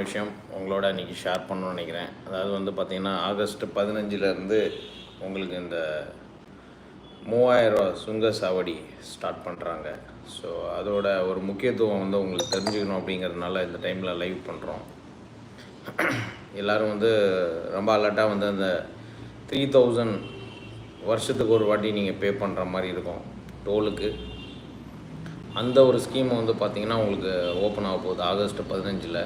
விஷயம் உங்களோட இன்றைக்கி ஷேர் பண்ணணும்னு நினைக்கிறேன். அதாவது வந்து பார்த்திங்கன்னா ஆகஸ்ட் பதினஞ்சுலேருந்து உங்களுக்கு இந்த மூவாயிரம் சுங்க சாவடி ஸ்டார்ட் பண்ணுறாங்க ஸோ அதோட ஒரு முக்கியத்துவம் வந்து உங்களுக்கு தெரிஞ்சுக்கணும் அப்படிங்கிறதுனால இந்த டைமில் லைவ் பண்ணுறோம் எல்லோரும் வந்து ரொம்ப அலர்ட்டாக வந்து அந்த த்ரீ தௌசண்ட் வருஷத்துக்கு ஒரு வாட்டி நீங்கள் பே பண்ணுற மாதிரி இருக்கும் டோலுக்கு அந்த ஒரு ஸ்கீம் வந்து பார்த்திங்கன்னா உங்களுக்கு ஓப்பன் ஆக போகுது ஆகஸ்ட் பதினஞ்சில்.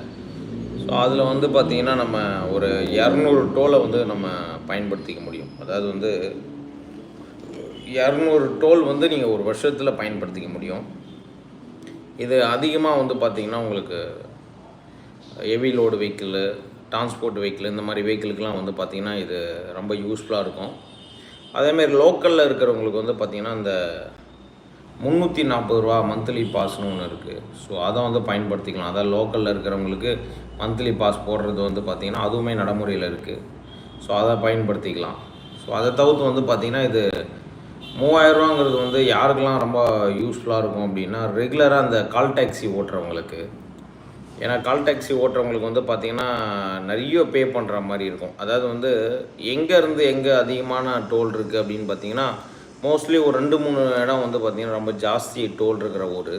ஸோ அதில் வந்து பார்த்திங்கன்னா நம்ம ஒரு இரநூறு டோலை வந்து நம்ம பயன்படுத்திக்க முடியும். அதாவது வந்து இரநூறு டோல் வந்து நீங்கள் ஒரு வருஷத்தில் பயன்படுத்திக்க முடியும். இது அதிகமாக வந்து பார்த்திங்கன்னா உங்களுக்கு heavy load vehicle transport vehicle இந்த மாதிரி வெஹிக்கிளுக்கெலாம் வந்து பார்த்திங்கன்னா இது ரொம்ப யூஸ்ஃபுல்லாக இருக்கும். அதேமாரி லோக்கலில் இருக்கிறவங்களுக்கு வந்து பார்த்திங்கன்னா இந்த முந்நூற்றி நாற்பது ரூபா மந்த்லி பாஸ்னு ஒன்று இருக்குது ஸோ அதை வந்து பயன்படுத்திக்கலாம். அதாவது லோக்கலில் இருக்கிறவங்களுக்கு மந்த்லி பாஸ் போடுறது வந்து பார்த்திங்கன்னா அதுவுமே நடைமுறையில் இருக்குது ஸோ அதை பயன்படுத்திக்கலாம். ஸோ அதை தவிர்த்து வந்து பார்த்திங்கன்னா இது மூவாயிரரூவாங்கிறது வந்து யாருக்கெல்லாம் ரொம்ப யூஸ்ஃபுல்லாக இருக்கும் அப்படின்னா ரெகுலராக அந்த கால் டாக்ஸி ஓட்டுறவங்களுக்கு. ஏன்னா கால் டாக்ஸி ஓட்டுறவங்களுக்கு வந்து பார்த்திங்கன்னா நிறைய பே பண்ணுற மாதிரி இருக்கும். அதாவது வந்து எங்கேருந்து எங்கே அதிகமான டோல் இருக்குது அப்படின்னு பார்த்தீங்கன்னா மோஸ்ட்லி ஒரு ரெண்டு மூணு இடம் வந்து பார்த்திங்கன்னா ரொம்ப ஜாஸ்தி டோல் இருக்கிற ஊர்.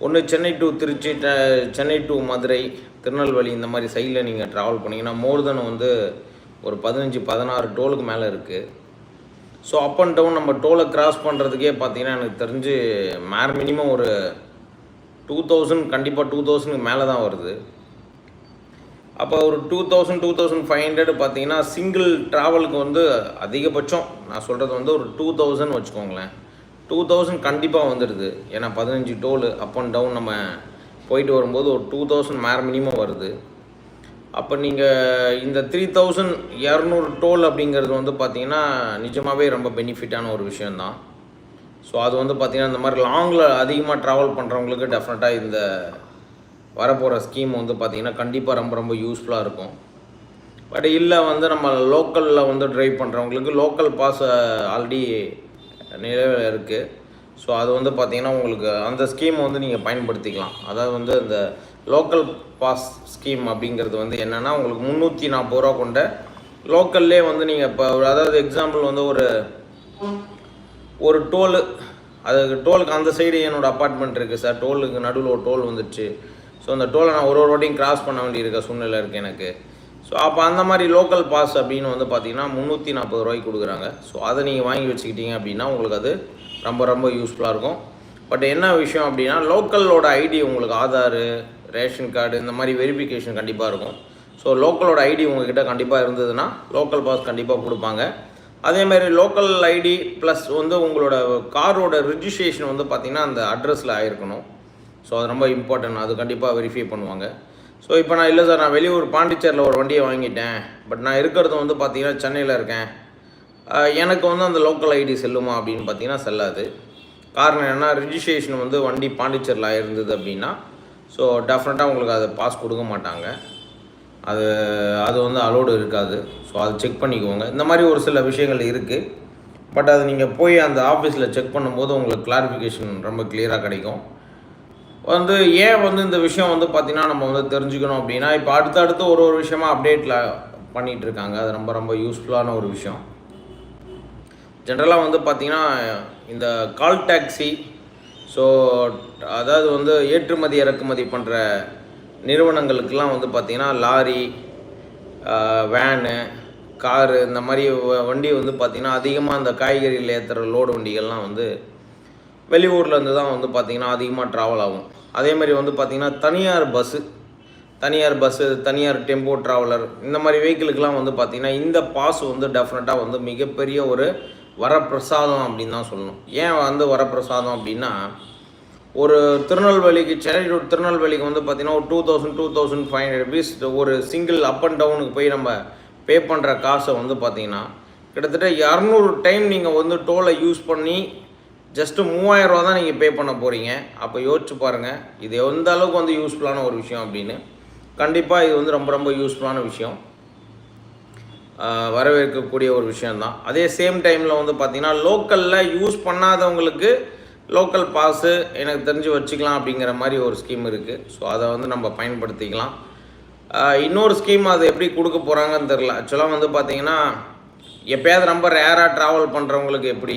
ஒன்று சென்னை டு திருச்சி ட- சென்னை டு மதுரை திருநெல்வேலி இந்த மாதிரி சைடில் நீங்கள் ட்ராவல் பண்ணிங்கன்னா மோர் தென் வந்து ஒரு பதினஞ்சு பதினாறு டோலுக்கு மேலே இருக்குது ஸோ அப் அண்ட் டவுன் நம்ம டோலை கிராஸ் பண்ணுறதுக்கே பார்த்தீங்கன்னா எனக்கு தெரிஞ்சு மேர் மினிமம் ஒரு டூ தௌசண்ட் கண்டிப்பாக டூ தௌசண்ட்க்கு மேலே தான் வருது. அப்போ ஒரு two thousand two thousand five hundred பார்த்தீங்கன்னா சிங்கிள் ட்ராவலுக்கு வந்து அதிகபட்சம். நான் சொல்கிறது வந்து ஒரு டூ தௌசண்ட் வச்சுக்கோங்களேன். டூ தௌசண்ட் கண்டிப்பாக வந்துடுது ஏன்னா பதினஞ்சு டோலு அப் அண்ட் டவுன் நம்ம போயிட்டு வரும்போது ஒரு டூ தௌசண்ட் மேர் மினிமம் வருது. அப்போ நீங்கள் இந்த த்ரீ தௌசண்ட் இரநூறு டோல் அப்படிங்கிறது வந்து பார்த்தீங்கன்னா நிஜமாகவே ரொம்ப பெனிஃபிட்டான ஒரு விஷயந்தான் ஸோ அது வந்து பார்த்திங்கன்னா இந்த மாதிரி லாங்கில் அதிகமாக ட்ராவல் பண்ணுறவங்களுக்கு டெஃபினட்டாக இந்த வரப்போகிற ஸ்கீம் வந்து பார்த்திங்கன்னா கண்டிப்பாக ரொம்ப ரொம்ப யூஸ்ஃபுல்லாக இருக்கும். பட் இல்லை வந்து நம்ம லோக்கலில் வந்து ட்ரைவ் பண்ணுறவங்களுக்கு லோக்கல் பாஸ் ஆல்ரெடி நிலவில் இருக்குது ஸோ அது வந்து பார்த்திங்கன்னா உங்களுக்கு அந்த ஸ்கீம் வந்து நீங்கள் பயன்படுத்திக்கலாம். அதாவது வந்து இந்த லோக்கல் பாஸ் ஸ்கீம் அப்படிங்கிறது வந்து என்னென்னா உங்களுக்கு முந்நூற்றி நாற்பது ரூபா கொண்ட லோக்கல்லே வந்து நீங்கள் இப்போ அதாவது எக்ஸாம்பிள் வந்து ஒரு ஒரு டோலு அது டோலுக்கு அந்த சைடு என்னோட அப்பார்ட்மெண்ட் இருக்குது சார் டோலுக்கு நடுவில் ஒரு டோல் வந்துடுச்சு ஸோ அந்த டோலை நான் ஒரு ஒரு வாட்டியும் கிராஸ் பண்ண வேண்டியிருக்க சூழ்நிலை இருக்குது எனக்கு. ஸோ அப்போ அந்த மாதிரி லோக்கல் பாஸ் அப்படின்னு வந்து பார்த்தீங்கன்னா முந்நூற்றி நாற்பது ரூபாய்க்கு கொடுக்குறாங்க. ஸோ அதை நீங்கள் வாங்கி வச்சுக்கிட்டீங்க அப்படின்னா உங்களுக்கு அது ரொம்ப ரொம்ப யூஸ்ஃபுல்லாக இருக்கும். பட் என்ன விஷயம் அப்படின்னா லோக்கலோட ஐடி உங்களுக்கு ஆதாரு ரேஷன் கார்டு இந்த மாதிரி வெரிஃபிகேஷன் கண்டிப்பாக இருக்கும். ஸோ லோக்கலோட ஐடி உங்ககிட்ட கண்டிப்பாக இருந்ததுன்னா லோக்கல் பாஸ் கண்டிப்பாக கொடுப்பாங்க. அதேமாதிரி லோக்கல் ஐடி ப்ளஸ் வந்து உங்களோட காரோட ரிஜிஸ்ட்ரேஷன் வந்து பார்த்திங்கன்னா அந்த அட்ரஸில் ஆயிருக்கணும். ஸோ அது ரொம்ப இம்பார்ட்டன்ட் அது கண்டிப்பாக வெரிஃபை பண்ணுவாங்க. ஸோ இப்போ நான் இல்லை சார் நான் வெளியூர் பாண்டிச்சேரியில் ஒரு வண்டியை வாங்கிட்டேன். பட் நான் இருக்கிறது வந்து பார்த்தீங்கன்னா சென்னையில் இருக்கேன். எனக்கு வந்து அந்த லோக்கல் ஐடி செல்லுமா அப்படின்னு பார்த்தீங்கன்னா செல்லாது. காரணம் என்னென்னா ரிஜிஸ்ட்ரேஷன் வந்து வண்டி பாண்டிச்சேரியில் இருந்தது அப்படின்னா ஸோ டெஃபினட்டாக உங்களுக்கு அதை பாஸ் கொடுக்க மாட்டாங்க. அது அது வந்து அலோடு இருக்காது. ஸோ அது செக் பண்ணிக்கோங்க. இந்த மாதிரி ஒரு சில விஷயங்கள் இருக்குது பட் அது நீங்கள் போய் அந்த ஆஃபீஸில் செக் பண்ணும்போது உங்களுக்கு கிளாரிஃபிகேஷன் ரொம்ப கிளியராக கிடைக்கும். வந்து ஏன் வந்து இந்த விஷயம் வந்து பார்த்திங்கன்னா நம்ம வந்து தெரிஞ்சுக்கணும் அப்படின்னா இப்போ அடுத்தடுத்து ஒரு ஒரு விஷயமா அப்டேட்டில் பண்ணிகிட்டு இருக்காங்க. அது ரொம்ப ரொம்ப யூஸ்ஃபுல்லான ஒரு விஷயம். ஜென்ரலாக வந்து பார்த்திங்கன்னா இந்த கால் டாக்ஸி ஸோ அதாவது வந்து ஏற்றுமதி இறக்குமதி பண்ணுற நிறுவனங்களுக்கெல்லாம் வந்து பார்த்திங்கன்னா லாரி வேனு காரு இந்த மாதிரி வ- வண்டி வந்து பார்த்திங்கன்னா அதிகமாக இந்த காய்கறியில் ஏற்றுற லோடு வண்டிகள்லாம் வந்து வெளியூர்லேருந்து தான் வந்து பார்த்திங்கன்னா அதிகமாக ட்ராவல் ஆகும். அதே மாதிரி வந்து பார்த்திங்கன்னா தனியார் பஸ்ஸு தனியார் பஸ்ஸு தனியார் டெம்போ ட்ராவலர் இந்த மாதிரி வெஹிக்கிளுக்கெலாம் வந்து பார்த்திங்கன்னா இந்த பாஸ் வந்து டெஃபினட்டாக வந்து மிகப்பெரிய ஒரு வரப்பிரசாதம் அப்படின்னு தான் சொல்லணும். ஏன் வந்து வரப்பிரசாதம் அப்படின்னா ஒரு திருநெல்வேலிக்கு சென்னை to திருநெல்வேலிக்கு வந்து பார்த்திங்கன்னா ஒரு two thousand two thousand five hundred rupees ஒரு சிங்கிள் அப் அண்ட் டவுனுக்கு போய் நம்ம பே பண்ணுற காசை வந்து பார்த்திங்கன்னா கிட்டத்தட்ட இரநூறு டைம் நீங்கள் வந்து டோலை யூஸ் பண்ணி ஜஸ்ட்டு மூவாயிரம் ரூபா தான் நீங்கள் பே பண்ண போகிறீங்க அப்போ யோசிச்சு பாருங்கள் இது எந்த அளவுக்கு வந்து யூஸ்ஃபுல்லான ஒரு விஷயம் அப்படின்னு. கண்டிப்பாக இது வந்து ரொம்ப ரொம்ப யூஸ்ஃபுல்லான விஷயம். வரவேற்கக்கூடிய ஒரு விஷயந்தான் அதே சேம் டைமில் வந்து பார்த்திங்கன்னா லோக்கலில் யூஸ் பண்ணாதவங்களுக்கு லோக்கல் பாஸு எனக்கு தெரிஞ்சு வச்சுக்கலாம் அப்படிங்கிற மாதிரி ஒரு ஸ்கீம் இருக்குது ஸோ அதை வந்து நம்ம பயன்படுத்திக்கலாம். இன்னொரு ஸ்கீம் அது எப்படி கொடுக்க போகிறாங்கன்னு தெரில ஆக்சுவலாக வந்து பார்த்தீங்கன்னா எப்பயாவது ரொம்ப ரேராக ட்ராவல் பண்ணுறவங்களுக்கு எப்படி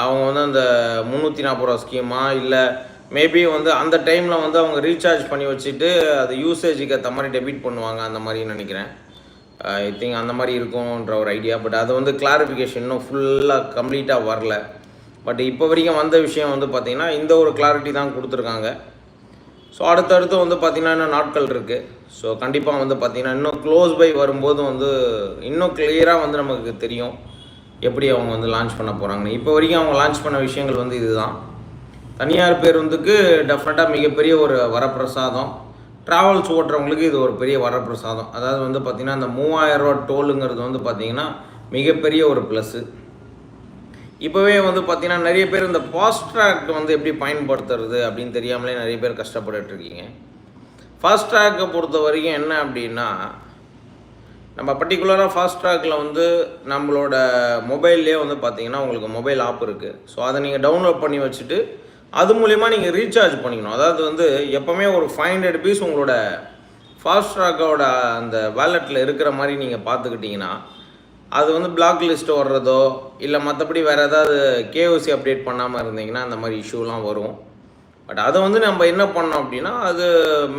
அவங்க வந்து அந்த முந்நூற்றி நாற்பது ரூபா ஸ்கீமா இல்லை மேபி வந்து அந்த டைமில் வந்து அவங்க ரீசார்ஜ் பண்ணி வச்சுட்டு அது யூசேஜுக்கு ஏற்ற மாதிரி டெபிட் பண்ணுவாங்க அந்த மாதிரி நினைக்கிறேன். ஐ திங்க் அந்த மாதிரி இருக்கும்ன்ற ஒரு ஐடியா பட் அது வந்து கிளாரிஃபிகேஷன் இன்னும் ஃபுல்லாக கம்ப்ளீட்டாக வரல. பட் இப்போ வரைக்கும் வந்த விஷயம் வந்து பார்த்திங்கன்னா இந்த ஒரு கிளாரிட்டி தான் கொடுத்துருக்காங்க. ஸோ அடுத்தடுத்து வந்து பார்த்திங்கன்னா இன்னும் நாட்கள் இருக்குது ஸோ கண்டிப்பாக வந்து பார்த்திங்கன்னா இன்னும் க்ளோஸ் பை வரும்போது வந்து இன்னும் கிளியராக வந்து நமக்கு தெரியும். எப்படி அவங்க வந்து லான்ச் பண்ண போகிறாங்கன்னு இப்போ வரைக்கும் அவங்க லான்ச் பண்ண விஷயங்கள் வந்து இதுதான். தனியார் பேருந்துக்கு டெஃபினட்டாக மிகப்பெரிய ஒரு வரப்பிரசாதம். ட்ராவல்ஸ் ஓட்டுறவங்களுக்கு இது ஒரு பெரிய வரப்பிரசாதம். அதாவது வந்து பார்த்திங்கன்னா அந்த மூவாயிரரூவா டோலுங்கிறது வந்து பார்த்திங்கன்னா மிகப்பெரிய ஒரு ப்ளஸ்ஸு இப்போவே வந்து பார்த்திங்கன்னா நிறைய பேர் இந்த ஃபாஸ்ட்ராக் வந்து எப்படி பயன்படுத்துறது அப்படின்னு தெரியாமலே நிறைய பேர் கஷ்டப்பட்டுட்டு இருக்கீங்க. ஃபாஸ்ட் ட்ராக்கை பொறுத்த வரைக்கும் என்ன அப்படின்னா நம்ம பர்டிகுலராக ஃபாஸ்ட் ட்ராக்கில் வந்து நம்மளோட மொபைல்லே வந்து பார்த்தீங்கன்னா உங்களுக்கு மொபைல் ஆப் இருக்குது ஸோ அதை நீங்கள் டவுன்லோட் பண்ணி வச்சுட்டு அது மூலிமா நீங்கள் ரீசார்ஜ் பண்ணிக்கணும். அதாவது வந்து எப்போவுமே ஒரு ஃபைவ் ஹண்ட்ரட் பீஸ் உங்களோட ஃபாஸ்ட்ராக்கோட அந்த வேலெட்டில் இருக்கிற மாதிரி நீங்கள் பார்த்துக்கிட்டிங்கன்னா அது வந்து பிளாக் லிஸ்ட் வர்றதோ இல்லை மற்றபடி வேறு ஏதாவது கேஓசி அப்டேட் பண்ணாமல் இருந்தீங்கன்னா அந்த மாதிரி இஷ்யூலாம் வரும். பட் அதை வந்து நம்ம என்ன பண்ணோம் அப்படின்னா அது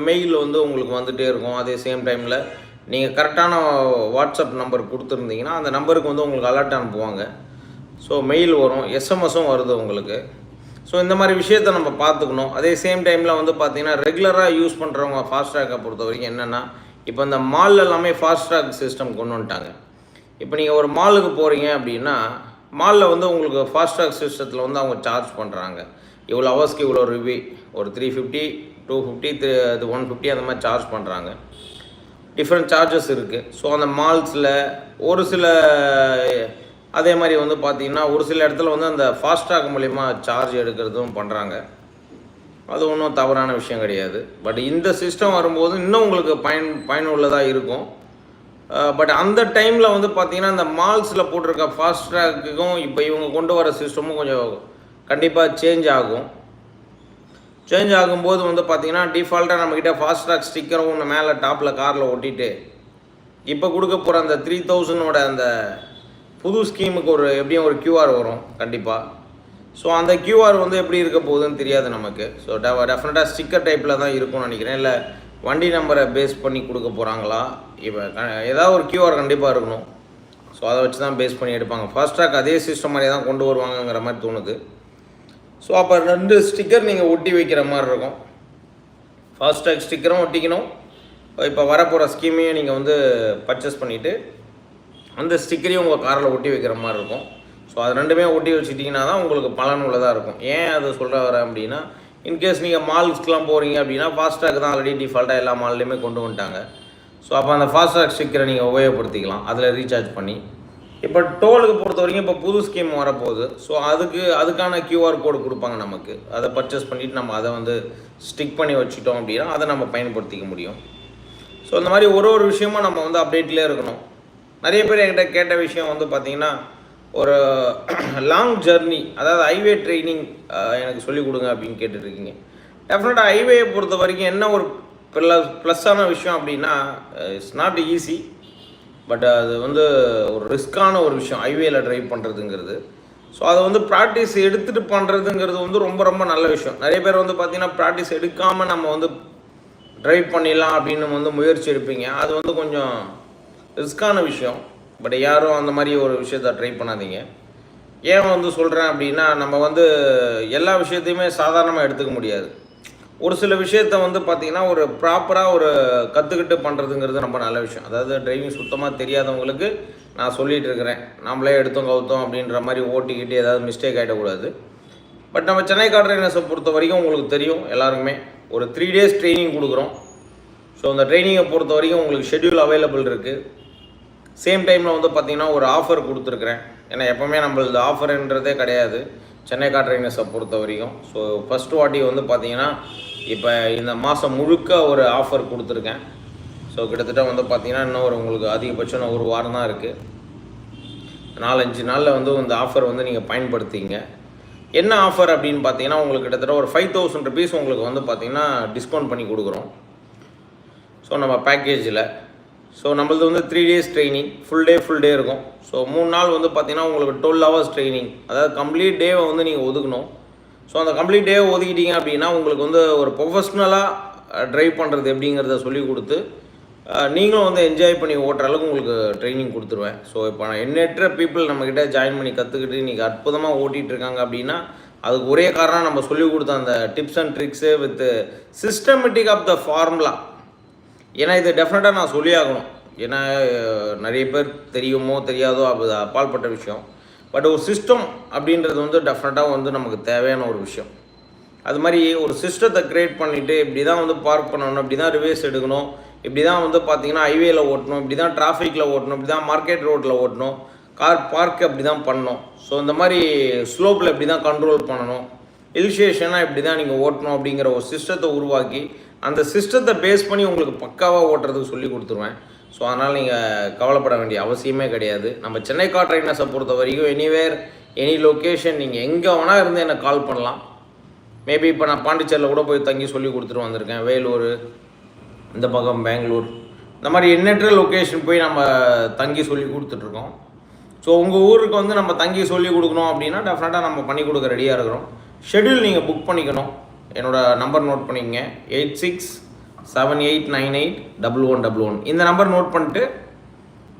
மெயில் வந்து உங்களுக்கு வந்துகிட்டே இருக்கும். அதே சேம் டைமில் நீங்கள் கரெக்டான வாட்ஸ்அப் நம்பர் கொடுத்துருந்தீங்கன்னா அந்த நம்பருக்கு வந்து உங்களுக்கு அலர்ட் அனுப்புவாங்க. ஸோ மெயில் வரும் எஸ்எம்எஸும் வருது உங்களுக்கு. ஸோ இந்த மாதிரி விஷயத்த நம்ம பார்த்துக்கணும். அதே சேம் டைமில் வந்து பார்த்தீங்கன்னா ரெகுலராக யூஸ் பண்ணுறவங்க ஃபாஸ்ட் ட்ராக்கை பொறுத்த வரைக்கும் என்னென்னா இப்போ இந்த மால் எல்லாமே ஃபாஸ்ட் ட்ராக் சிஸ்டம் கொண்டு வந்துட்டாங்க. இப்போ நீங்கள் ஒரு மாலுக்கு போகிறீங்க அப்படின்னா மாலில் வந்து உங்களுக்கு ஃபாஸ்ட் ட்ராக் சிஸ்டத்தில் வந்து அவங்க சார்ஜ் பண்ணுறாங்க இவ்வளோ ஹவர்ஸ்க்கு இவ்வளோ ரிவ்யூ ஒரு three fifty two fifty three இது ஒன் ஃபிஃப்டி அந்த மாதிரி சார்ஜ் பண்ணுறாங்க டிஃப்ரெண்ட் சார்ஜஸ் இருக்குது ஸோ அந்த மால்ஸில் ஒரு சில அதே மாதிரி வந்து பார்த்திங்கன்னா ஒரு சில இடத்துல வந்து அந்த ஃபாஸ்ட்ராக் மூலிமா சார்ஜ் எடுக்கிறதும் பண்ணுறாங்க அது ஒன்றும் தவறான விஷயம் கிடையாது. பட் இந்த சிஸ்டம் வரும்போது இன்னும் உங்களுக்கு பயன் பயனுள்ளதாக இருக்கும். பட் அந்த டைமில் வந்து பார்த்திங்கன்னா இந்த மால்ஸில் போட்டிருக்க ஃபாஸ்ட்ராக்குக்கும் இப்போ இவங்க கொண்டு வர சிஸ்டமும் கொஞ்சம் கண்டிப்பாக சேஞ்ச் ஆகும். சேஞ்ச் ஆகும்போது வந்து பார்த்தீங்கன்னா டிஃபால்ட்டாக நம்மக்கிட்ட ஃபாஸ்ட்ராக் ஸ்டிக்கரும் ஒன்று மேலே டாப்பில் காரில் ஒட்டிட்டு இப்போ கொடுக்க போகிற அந்த த்ரீ தௌசண்டோட அந்த புது ஸ்கீமுக்கு ஒரு எப்படியும் ஒரு கியூஆர் வரும் கண்டிப்பாக ஸோ அந்த கியூஆர் வந்து எப்படி இருக்க போகுதுன்னு தெரியாது நமக்கு. ஸோ டெஃபினட்டாக ஸ்டிக்கர் டைப்பில் தான் இருக்கும்னு நினைக்கிறேன். இல்லை வண்டி நம்பரை பேஸ் பண்ணி கொடுக்க போகிறாங்களா இப்போ ஏதாவது ஒரு கியூஆர் கண்டிப்பாக இருக்கணும். ஸோ அதை வச்சு தான் பேஸ் பண்ணி எடுப்பாங்க. ஃபாஸ்ட்ராக் அதே சிஸ்டம் மாதிரியே தான் கொண்டு வருவாங்கங்கிற மாதிரி தோணுது. ஸோ அப்போ ரெண்டு ஸ்டிக்கர் நீங்கள் ஒட்டி வைக்கிற மாதிரி இருக்கும். ஃபாஸ்டேக் ஸ்டிக்கரும் ஒட்டிக்கணும். இப்போ வரப்போகிற ஸ்கீமையும் நீங்கள் வந்து பர்ச்சேஸ் பண்ணிவிட்டு அந்த ஸ்டிக்கரையும் உங்கள் காரில் ஒட்டி வைக்கிற மாதிரி இருக்கும். ஸோ அது ரெண்டுமே ஒட்டி வச்சுட்டிங்கன்னா தான் உங்களுக்கு பலன் உள்ளதாக இருக்கும். ஏன் அதை சொல்கிற வரேன் அப்படின்னா இன்கேஸ் நீங்கள் மால்ஸ்க்கெலாம் போகிறீங்க அப்படின்னா ஃபாஸ்டாக் தான் ஆல்ரெடி டிஃபால்ட்டாக எல்லா மால்லையுமே கொண்டு வந்துட்டாங்க. ஸோ அப்போ அந்த ஃபாஸ்டாக் ஸ்டிக்கரை நீங்கள் உபயோகப்படுத்திக்கலாம். அதில் ரீசார்ஜ் பண்ணி. இப்போ டோலுக்கு பொறுத்த வரைக்கும் இப்போ புது ஸ்கீம் வரப்போகுது. ஸோ அதுக்கு அதுக்கான கியூஆர் கோடு கொடுப்பாங்க நமக்கு. அதை பர்ச்சேஸ் பண்ணிவிட்டு நம்ம அதை வந்து ஸ்டிக் பண்ணி வச்சுட்டோம் அப்படின்னா அதை நம்ம பயன்படுத்திக்க முடியும். ஸோ இந்த மாதிரி ஒரு ஒரு விஷயமும் நம்ம வந்து அப்டேட்லேயே இருக்கணும். நிறைய பேர் என்கிட்ட கேட்ட விஷயம் வந்து பார்த்திங்கன்னா ஒரு லாங் ஜர்னி அதாவது ஹைவே ட்ரைனிங் எனக்கு சொல்லிக் கொடுங்க அப்படின்னு கேட்டுட்ருக்கீங்க. டெஃபினட்டாக ஹைவேயை பொறுத்த வரைக்கும் என்ன ஒரு ப்ளஸ் ப்ளஸ்ஸான விஷயம் அப்படின்னா it's not easy but uh, அது வந்து ஒரு ரிஸ்க்கான ஒரு விஷயம் ஹைவேல ட்ரைவ் பண்ணுறதுங்கிறது ஸோ அதை வந்து ப்ராக்டிஸ் எடுத்துகிட்டு பண்ணுறதுங்கிறது வந்து ரொம்ப ரொம்ப நல்ல விஷயம். நிறைய பேர் வந்து பார்த்திங்கன்னா ப்ராக்டிஸ் எடுக்காமல் நம்ம வந்து ட்ரைவ் பண்ணிடலாம் அப்படின்னு வந்து முயற்சி எடுப்பீங்க. அது வந்து கொஞ்சம் ரிஸ்க்கான விஷயம். பட் யாரும் அந்த மாதிரி ஒரு விஷயத்த ட்ரை பண்ணாதீங்க. ஏன் வந்து சொல்கிறேன் அப்படின்னா நம்ம வந்து எல்லா விஷயத்தையுமே சாதாரணமாக எடுத்துக்க முடியாது. ஒரு சில விஷயத்த வந்து பார்த்திங்கன்னா ஒரு ப்ராப்பராக ஒரு கற்றுக்கிட்டு பண்ணுறதுங்கிறது ரொம்ப நல்ல விஷயம். அதாவது டிரைவிங் சுத்தமாக தெரியாதவங்களுக்கு நான் சொல்லிகிட்டு இருக்கிறேன். நம்மளே எடுத்தோம் கவுத்தோம் அப்படின்ற மாதிரி ஓட்டிக்கிட்டு ஏதாவது மிஸ்டேக் ஆகிடக்கூடாது பட் நம்ம சென்னை கார்டரைனஸை பொறுத்த வரைக்கும் உங்களுக்கு தெரியும் எல்லாருக்குமே. ஒரு த்ரீ டேஸ் ட்ரைனிங் கொடுக்குறோம். ஸோ அந்த ட்ரைனிங்கை பொறுத்த வரைக்கும் உங்களுக்கு ஷெட்யூல் அவைலபிள் இருக்குது சேம் டைமில் வந்து பார்த்திங்கன்னா ஒரு ஆஃபர் கொடுத்துருக்குறேன். ஏன்னா எப்போவுமே நம்மளது ஆஃபர்ன்றதே கிடையாது. சென்னை கார்ட்ரைனஸை பொறுத்த வரைக்கும். ஸோ ஃபஸ்ட்டு வாட்டி வந்து பார்த்திங்கன்னா இப்போ இந்த மாதம் முழுக்க ஒரு ஆஃபர் கொடுத்துருக்கேன். ஸோ கிட்டத்தட்ட வந்து பார்த்திங்கன்னா இன்னும் ஒரு உங்களுக்கு அதிகபட்சம் ஒரு வாரம் தான் இருக்குது நாலஞ்சு நாளில் வந்து இந்த ஆஃபர் வந்து நீங்கள் பயன்படுத்திங்க என்ன ஆஃபர் அப்படின்னு பார்த்தீங்கன்னா உங்களுக்கு கிட்டத்தட்ட ஒரு ஃபைவ் தௌசண்ட் ருபீஸ் உங்களுக்கு வந்து பார்த்திங்கன்னா டிஸ்கவுண்ட் பண்ணி கொடுக்குறோம். ஸோ நம்ம பேக்கேஜில் ஸோ நம்மளது வந்து three days training full day full day இருக்கும். ஸோ மூணு நாள் வந்து பார்த்தீங்கன்னா உங்களுக்கு டுவெல் ஹவர்ஸ் ட்ரைனிங் அதாவது கம்ப்ளீட் டேவை வந்து நீங்கள் ஒதுக்கணும். ஸோ அந்த கம்ப்ளீட் டே ஒதுக்கிட்டீங்க அப்படின்னா உங்களுக்கு வந்து ஒரு ப்ரொஃபஷ்னலாக ட்ரைவ் பண்ணுறது எப்படிங்கிறத சொல்லி கொடுத்து நீங்களும் வந்து என்ஜாய் பண்ணி ஓட்டுற அளவுக்கு உங்களுக்கு ட்ரைனிங் கொடுத்துருவேன். ஸோ இப்போ நான் எண்ணற்ற பீப்புள் நம்மக்கிட்ட ஜாயின் பண்ணி கற்றுக்கிட்டு இன்றைக்கி அற்புதமாக ஓட்டிகிட்டு இருக்காங்க அப்படின்னா அதுக்கு ஒரே காரணம் நம்ம சொல்லி கொடுத்த அந்த tips and tricks with systematic of the formula ஏன்னா இது டெஃபினட்டாக நான் சொல்லி ஆகணும் ஏன்னா நிறைய பேர் தெரியுமோ தெரியாதோ அது அப்பால்பட்ட விஷயம். பட் ஒரு சிஸ்டம் அப்படின்றது வந்து டெஃபினட்டாக வந்து நமக்கு தேவையான ஒரு விஷயம். அது மாதிரி ஒரு சிஸ்டத்தை க்ரியேட் பண்ணிவிட்டு இப்படி தான் வந்து பார்க் பண்ணணும் இப்படி தான் ரிவேஸ் எடுக்கணும் இப்படி தான் வந்து பார்த்தீங்கன்னா ஹைவேல ஓட்டணும் இப்படி தான் டிராஃபிக்கில் ஓட்டணும் இப்படி தான் மார்க்கெட் ரோட்டில் ஓட்டணும் கார் பார்க் அப்படி தான் பண்ணணும். ஸோ இந்த மாதிரி ஸ்லோப்பில் இப்படி தான் கண்ட்ரோல் பண்ணணும். இல்ஷேஷனாக இப்படி தான் நீங்கள் ஓட்டணும் அப்படிங்கிற ஒரு சிஸ்டத்தை உருவாக்கி அந்த சிஸ்டத்தை பேஸ் பண்ணி உங்களுக்கு பக்காவாக ஓட்டுறதுக்கு சொல்லி கொடுத்துருவேன். ஸோ அதனால் நீங்கள் கவலைப்பட வேண்டிய அவசியமே கிடையாது. நம்ம சென்னை கார் ட்ரைனர்ஸை பொறுத்த வரைக்கும் எனிவேர் எனி லொக்கேஷன் நீங்கள் எங்கே வேணால் இருந்து எனக்கு கால் பண்ணலாம். மேபி இப்போ நான் பாண்டிச்சேரியில் கூட போய் தங்கி சொல்லி கொடுத்துட்டு வந்திருக்கேன். வேலூர் இந்த பக்கம் பெங்களூர். இந்த மாதிரி எண்ணற்ற லொக்கேஷன் போய் நம்ம தங்கி சொல்லி கொடுத்துட்ருக்கோம் ஸோ உங்கள் ஊருக்கு வந்து நம்ம தங்கி சொல்லி கொடுக்கணும் அப்படின்னா டெஃபினட்டாக நம்ம பண்ணி கொடுக்க ரெடியாக இருக்கிறோம். ஷெட்யூல் நீங்கள் புக் பண்ணிக்கணும். என்னோடய நம்பர் நோட் பண்ணிக்கங்க. Eight six seven eight nine eight double one double one இந்த நம்பர் நோட் பண்ணிட்டு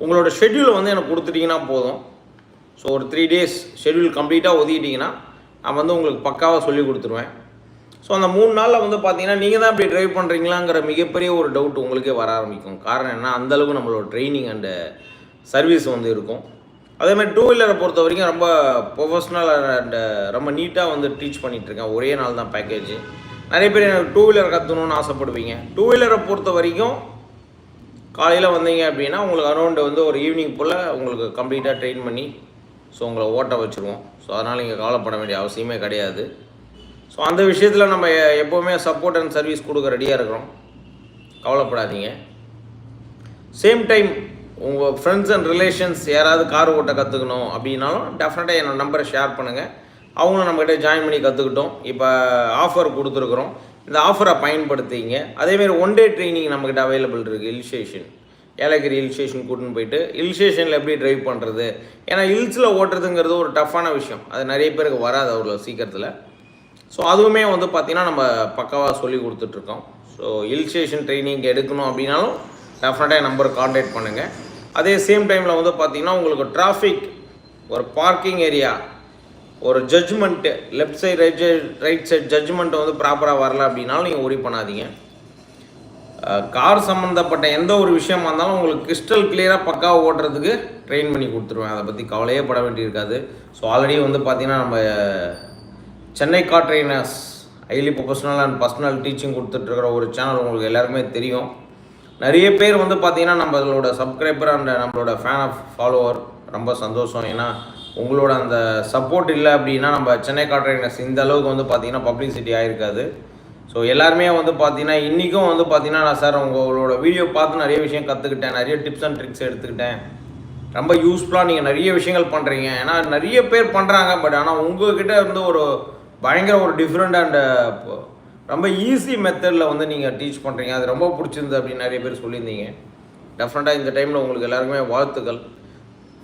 உங்களோட ஷெட்யூலை வந்து எனக்கு கொடுத்துட்டிங்கன்னா போதும். ஸோ ஒரு த்ரீ டேஸ் ஷெட்யூல் கம்ப்ளீட்டாக ஒதுக்கிட்டிங்கன்னா நான் வந்து உங்களுக்கு பக்காவாக சொல்லி கொடுத்துருவேன். ஸோ அந்த மூணு நாளில் வந்து பார்த்தீங்கன்னா நீங்கள் தான் இப்படி ட்ரைவ் பண்ணுறீங்களாங்கிற மிகப்பெரிய ஒரு டவுட் உங்களுக்கே வர ஆரம்பிக்கும். காரணம் என்ன? அந்தளவுக்கு நம்மளோட ட்ரைனிங் அண்டு சர்வீஸ் வந்து இருக்கும். அதே மாதிரி டூ வீலரை பொறுத்த வரைக்கும் ரொம்ப ப்ரொஃபஷ்னல் அண்ட் ரொம்ப நீட்டாக வந்து டீச் பண்ணிகிட்ருக்கேன் ஒரே நாள் தான் பேக்கேஜ் நிறைய பேர் எனக்கு டூ வீலர் கற்றுக்கணுன்னு ஆசைப்படுவீங்க. டூ வீலரை பொறுத்த வரைக்கும் காலையில் வந்தீங்க அப்படின்னா உங்களுக்கு அரௌண்டு வந்து ஒரு ஈவினிங் போல் உங்களுக்கு கம்ப்ளீட்டாக ட்ரெயின் பண்ணி ஸோ உங்களை ஓட்ட வச்சுருவோம். ஸோ அதனால் நீங்கள் கவலைப்பட வேண்டிய அவசியமே கிடையாது. ஸோ அந்த விஷயத்தில் நம்ம எ- எப்போவுமே சப்போர்ட் அண்ட் சர்வீஸ் கொடுக்க ரெடியாக இருக்கிறோம். கவலைப்படாதீங்க. சேம் டைம் உங்கள் ஃப்ரெண்ட்ஸ் அண்ட் ரிலேஷன்ஸ் யாராவது கார் ஓட்ட கற்றுக்கணும் அப்படின்னாலும் டெஃபினட்டாக என்னோடய நம்பரை ஷேர் பண்ணுங்கள் அவங்களும் நம்மகிட்ட ஜாயின் பண்ணி கற்றுக்கிட்டோம் இப்போ ஆஃபர் கொடுத்துருக்குறோம். இந்த ஆஃபரை பயன்படுத்திங்க. அதேமாரி ஒன் டே ட்ரைனிங் நம்மக்கிட்ட அவைலபிள் இருக்குது hill station Yelagiri hill station கூட்டின்னு போயிட்டு ஹில் ஸ்டேஷனில் எப்படி ட்ரைவ் பண்ணுறது ஏன்னா ஹில்ஸில் ஓட்டுறதுங்கிறது ஒரு டஃப்பான விஷயம். அது நிறைய பேருக்கு வராது அவ்வளோ சீக்கிரத்தில். ஸோ அதுவுமே வந்து பார்த்திங்கன்னா நம்ம பக்காவாக சொல்லி கொடுத்துட்ருக்கோம் ஸோ ஹில் ஸ்டேஷன் ட்ரைனிங் எடுக்கணும் அப்படின்னாலும் டெஃபினட்டாக என் நம்பர் காண்டாக்ட் பண்ணுங்கள் அதே சேம் டைமில் வந்து பார்த்திங்கன்னா உங்களுக்கு டிராஃபிக் ஒரு பார்க்கிங் ஏரியா ஒரு judgement left side right side right side judgement வந்து ப்ராப்பராக வரல அப்படின்னாலும் நீங்கள் ஒரி பண்ணாதீங்க. கார் சம்மந்தப்பட்ட எந்த ஒரு விஷயமா இருந்தாலும் உங்களுக்கு கிறிஸ்டல் கிளியராக பக்காவாக ஓட்டுறதுக்கு ட்ரெயின் பண்ணி கொடுத்துருவேன். அதை பற்றி கவலையே பட வேண்டியிருக்காது ஸோ ஆல்ரெடி வந்து பார்த்திங்கன்னா நம்ம Chennai car trainers highly professional and personal teaching கொடுத்துட்ருக்கிற ஒரு சேனல் உங்களுக்கு எல்லாருக்குமே தெரியும். நிறைய பேர் வந்து பார்த்தீங்கன்னா நம்மளோட சப்ஸ்கிரைபர் அண்ட் நம்மளோட ஃபேன் ஆஃப் ஃபாலோவர் ரொம்ப சந்தோஷம். ஏன்னா உங்களோட அந்த சப்போர்ட் இல்லை அப்படின்னா நம்ம சென்னை கார் இந்த அளவுக்கு வந்து பார்த்தீங்கன்னா பப்ளிசிட்டி ஆகிருக்காது ஸோ எல்லாருமே வந்து பார்த்தீங்கன்னா இன்றைக்கும் வந்து பார்த்தீங்கன்னா நான் சார் உங்களோட வீடியோ பார்த்து நிறைய விஷயம் கற்றுக்கிட்டேன் நிறைய டிப்ஸ் அண்ட் ட்ரிக்ஸ் எடுத்துக்கிட்டேன். ரொம்ப யூஸ்ஃபுல்லாக நீங்கள் நிறைய விஷயங்கள் பண்ணுறீங்க ஏன்னா நிறைய பேர் பண்ணுறாங்க பட் ஆனால் உங்ககிட்ட இருந்து ஒரு பயங்கர ஒரு டிஃப்ரெண்ட் அண்ட் ரொம்ப ஈஸி மெத்தடில் வந்து நீங்கள் டீச் பண்ணுறீங்க அது ரொம்ப பிடிச்சிருந்து அப்படின்னு நிறைய பேர் சொல்லியிருந்தீங்க. டெஃபினட்டாக இந்த டைமில் உங்களுக்கு எல்லாருக்குமே வாழ்த்துக்கள்.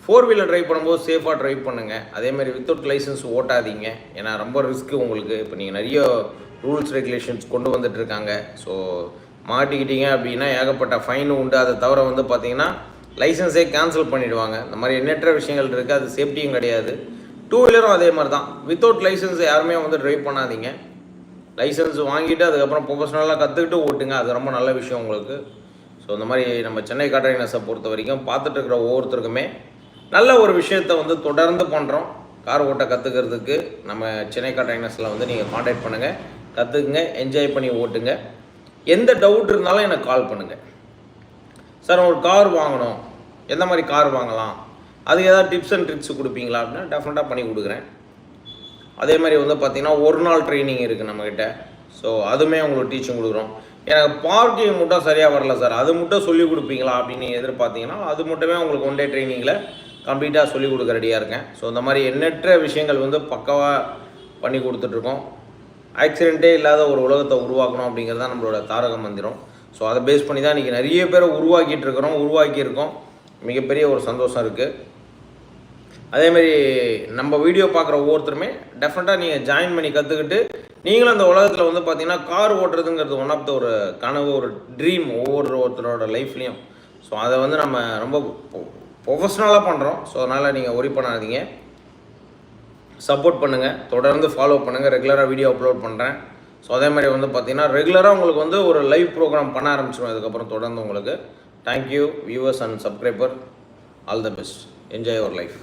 ஃபோர் வீலர் ட்ரைவ் பண்ணும்போது சேஃபாக ட்ரைவ் பண்ணுங்கள் அதேமாதிரி வித்தவுட் லைசன்ஸ் ஓட்டாதீங்க. ஏன்னா ரொம்ப ரிஸ்க்கு உங்களுக்கு. இப்போ நீங்கள் நிறைய ரூல்ஸ் ரெகுலேஷன்ஸ் கொண்டு வந்துட்டுருக்காங்க. ஸோ மாட்டிக்கிட்டீங்க அப்படின்னா ஏகப்பட்ட ஃபைனும் உண்டு. அதை தவிர வந்து பார்த்தீங்கன்னா லைசன்ஸே கேன்சல் பண்ணிவிடுவாங்க இந்த மாதிரி எண்ணற்ற விஷயங்கள் இருக்குது அது சேஃப்டியும் கிடையாது. டூ வீலரும் அதே மாதிரி தான் வித்தவுட் லைசன்ஸ் யாருமே வந்து ட்ரைவ் பண்ணாதீங்க. லைசன்ஸ் வாங்கிட்டு அதுக்கப்புறம் ப்ரொஃபஷனலாக கற்றுக்கிட்டு ஓட்டுங்க. அது ரொம்ப நல்ல விஷயம் உங்களுக்கு. ஸோ இந்த மாதிரி நம்ம சென்னை காட்ரைனஸை பொறுத்த வரைக்கும் பார்த்துட்டு இருக்கிற ஒவ்வொருத்தருக்குமே நல்ல ஒரு விஷயத்தை வந்து தொடர்ந்து பண்ணுறோம் கார் ஓட்ட கற்றுக்கிறதுக்கு நம்ம சென்னை காட்ரைனஸில் வந்து நீங்கள் காண்டாக்ட் பண்ணுங்கள் கற்றுக்குங்க என்ஜாய் பண்ணி ஓட்டுங்க. எந்த டவுட் இருந்தாலும் எனக்கு கால் பண்ணுங்கள் சார் ஒரு கார் வாங்கணும். எந்த மாதிரி கார் வாங்கலாம்? அதுக்கு ஏதாவது டிப்ஸ் அண்ட் ட்ரிக்ஸ் கொடுப்பீங்களா? அப்படின்னா டெஃபினட்டாக பண்ணி கொடுக்குறேன். அதே மாதிரி வந்து பார்த்தீங்கன்னா ஒரு நாள் ட்ரைனிங் இருக்குது நம்மக்கிட்ட ஸோ அதுவுமே உங்களுக்கு டீச்சிங் கொடுக்குறோம். எனக்கு பார்க்கிங் மட்டும் சரியாக வரல சார் அது மட்டும் சொல்லிக் கொடுப்பீங்களா அப்படின்னு எதிர்பார்த்தீங்கன்னா அது மட்டுமே உங்களுக்கு ஒன் டே ட்ரைனிங்கில் கம்ப்ளீட்டாக சொல்லிக் கொடுக்க ரெடியாக இருக்கேன். ஸோ இந்த மாதிரி எண்ணற்ற விஷயங்கள் வந்து பக்காவாக பண்ணி கொடுத்துட்ருக்கோம் ஆக்சிடெண்ட்டே இல்லாத ஒரு உலகத்தை உருவாக்கணும் அப்படிங்கிறது தான் நம்மளோட தாரக மந்திரம். ஸோ அதை பேஸ் பண்ணி தான் இன்றைக்கி நிறைய பேரை உருவாக்கிட்டு இருக்கிறோம் உருவாக்கியிருக்கோம். மிகப்பெரிய ஒரு சந்தோஷம் இருக்குது அதேமாரி நம்ம வீடியோ பார்க்குற ஒவ்வொருத்தருமே டெஃபினட்டாக நீங்கள் ஜாயின் பண்ணி கற்றுக்கிட்டு நீங்களும் அந்த உலகத்தில் வந்து பார்த்தீங்கன்னா கார் ஓட்டுறதுங்கிறது ஒன் ஆஃப் த ஒரு கனவு ஒரு ட்ரீம் ஒவ்வொரு ஒருத்தரோட லைஃப்லேயும் ஸோ அதை வந்து நம்ம ரொம்ப ப்ரொஃபஷ்னலாக பண்ணுறோம் ஸோ அதனால் நீங்கள் ஒரி பண்ணாதீங்க. சப்போர்ட் பண்ணுங்கள் தொடர்ந்து ஃபாலோ பண்ணுங்கள் ரெகுலராக வீடியோ அப்லோட் பண்ணுறேன் ஸோ அதே மாதிரி வந்து பார்த்தீங்கன்னா ரெகுலராக உங்களுக்கு வந்து ஒரு லைவ் ப்ரோக்ராம் பண்ண ஆரம்பிச்சிடும் அதுக்கப்புறம் தொடர்ந்து உங்களுக்கு. Thank you viewers and subscriber all the best enjoy your life